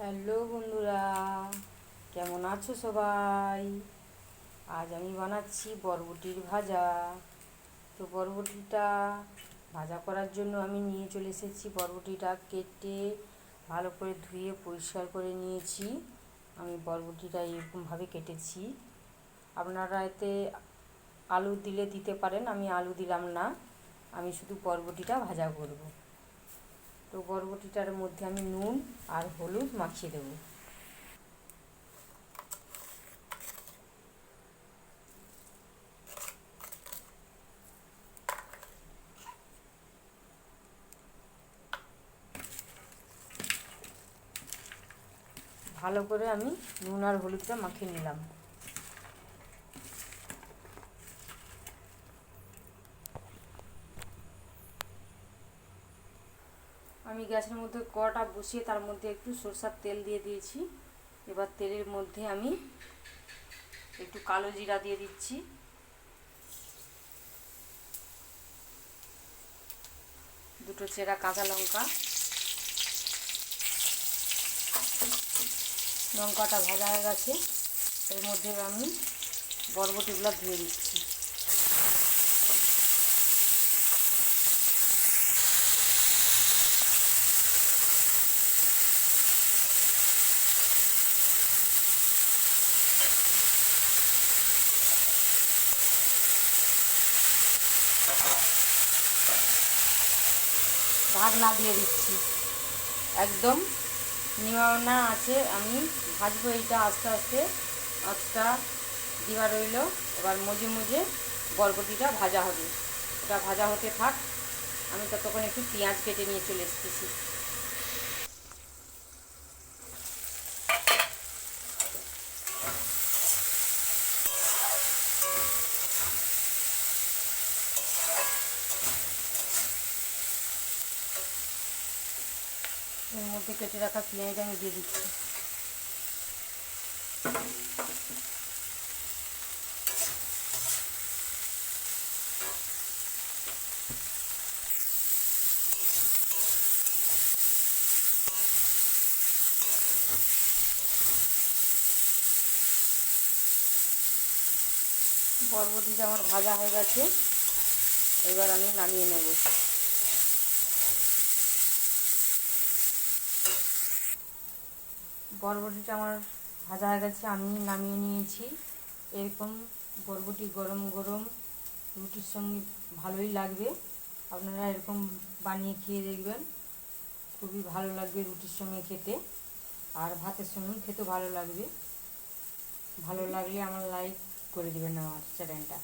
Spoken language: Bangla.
হ্যালো বন্ধুরা, কেমন আছো সবাই? আজ আমি বানাচ্ছি বরবটির ভাজা। তো বরবটিটা ভাজা করার জন্য আমি নিয়ে চলে এসেছি বরবটিটা কেটে ভালো করে ধুয়ে পরিষ্কার করে নিয়েছি। আমি বরবটিটা এরকমভাবে কেটেছি। আপনারা এতে আলু দিলে দিতে পারেন, আমি আলু দিলাম না। আমি শুধু বরবটিটা ভাজা করব। তো বরবটিটার মধ্যে আমি নুন আর হলুদ মাখিয়ে দেবো। ভালো করে আমি নুন আর হলুদটা মাখিয়ে নিলাম। আমি গ্যাসের মধ্যে কড়াটা বসিয়ে তার মধ্যে একটু সরষার তেল দিয়ে দিয়েছি। এবার তেলের মধ্যে আমি একটু কালো জিরা দিয়ে দিচ্ছি। দুটো চেরা কাঁচা লঙ্কা। লঙ্কাটা ভাজা হয়ে গেছে। এর মধ্যে আমি বরবটিগুলো ধুয়ে দিচ্ছি। ঢাকনা দিয়ে দিচ্ছি। একদম নিমানা আছে, আমি ভাজবো এইটা আস্তে আস্তে। আঁচটা দেওয়া রইল, এবার মজে মজে বরবটিটা ভাজা হবে। ওটা ভাজা হতে থাক। আমি ততক্ষণ একটু পেঁয়াজ কেটে নিয়ে চলে এসেছি। এর মধ্যে কেটে রাখা পেঁয়াজটা আমি দিয়ে দিচ্ছি। বরবটিটা আমার ভাজা হয়ে গেছে। এবার আমি নামিয়ে নেব। বরবটিটা আমার ভাজা হয়ে গেছে, আমি নামিয়ে নিয়েছি। এরকম বরবটি গরম গরম রুটির সঙ্গে ভালোই লাগবে। আপনারা এরকম বানিয়ে খেয়ে দেখবেন। খুবই ভালো লাগবে রুটির সঙ্গে খেতে। আর ভাতের সঙ্গেও খেতে ভালো লাগবে। ভালো লাগলে আমার লাইক করে দেবেন আমার চ্যানেলটা।